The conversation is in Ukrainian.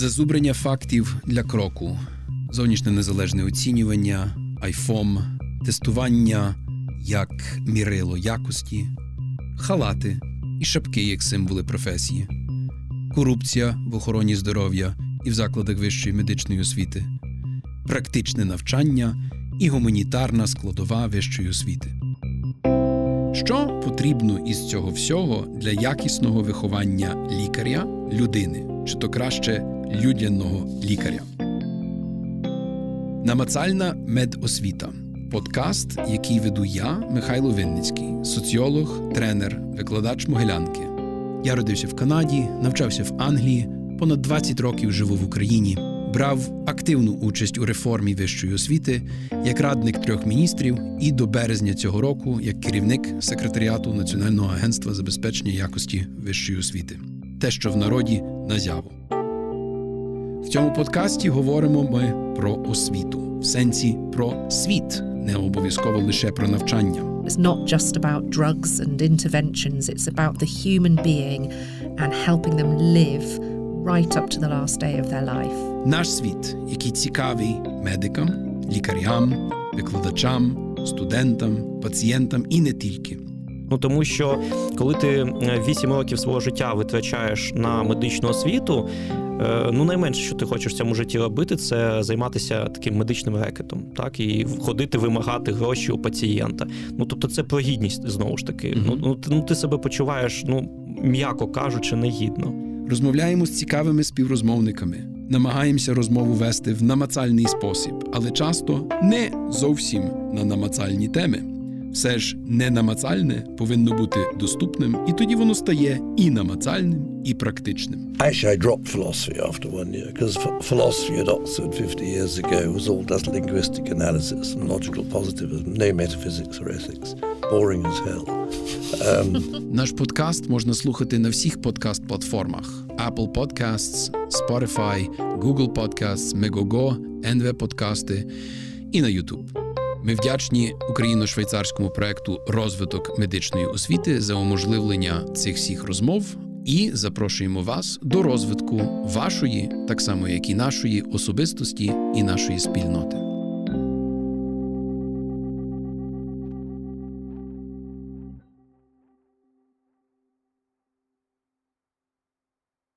Зазубрення фактів для кроку, зовнішнє незалежне оцінювання, айфом, тестування як мірило якості, халати і шапки як символи професії, корупція в охороні здоров'я і в закладах вищої медичної освіти, практичне навчання і гуманітарна складова вищої освіти. Що потрібно із цього всього для якісного виховання лікаря, людини, чи то краще людяного лікаря? Намацальна медосвіта подкаст, який веду я, Михайло Винницький, соціолог, тренер, викладач Могилянки. Я родився в Канаді, навчався в Англії, понад 20 років живу в Україні, брав активну участь у реформі вищої освіти як радник трьох міністрів і до березня цього року як керівник секретаріату Національного агентства забезпечення якості вищої освіти. Те, що в народі назяву. В цьому подкасті говоримо ми про освіту, в сенсі про світ, не обов'язково лише про навчання. It's not just about drugs and interventions, it's about the human being and helping them live right up to the last day of their life. Наш світ, який цікавий медикам, лікарям, викладачам, студентам, пацієнтам і не тільки. Ну тому що коли ти е, 8 років свого життя витрачаєш на медичну освіту, е, ну найменше, що ти хочеш в цьому житті робити, це займатися таким медичним рекетом, так і ходити вимагати гроші у пацієнта. Ну тобто, це про гідність знову ж таки. Мгм. Ну, ну ти ну ти себе почуваєш, ну м'яко кажучи, негідно. Розмовляємо з цікавими співрозмовниками, намагаємося розмову вести в намацальний спосіб, але часто не зовсім на намацальні теми. Все ж ненамацальне повинно бути доступним, і тоді воно стає і намацальним, і практичним. Actually, I dropped philosophy after one year because philosophy at Oxford 50 years ago was all just linguistic analysis and logical positivism, no metaphysics or ethics. Boring as hell. Um, Наш подкаст можна слухати на всіх подкаст-платформах: Apple Podcasts, Spotify, Google Podcasts, Megogo, NV Подкасти і на YouTube. Ми вдячні україно-швейцарському проекту розвиток медичної освіти за уможливлення цих всіх розмов і запрошуємо вас до розвитку вашої, так само як і нашої особистості і нашої спільноти.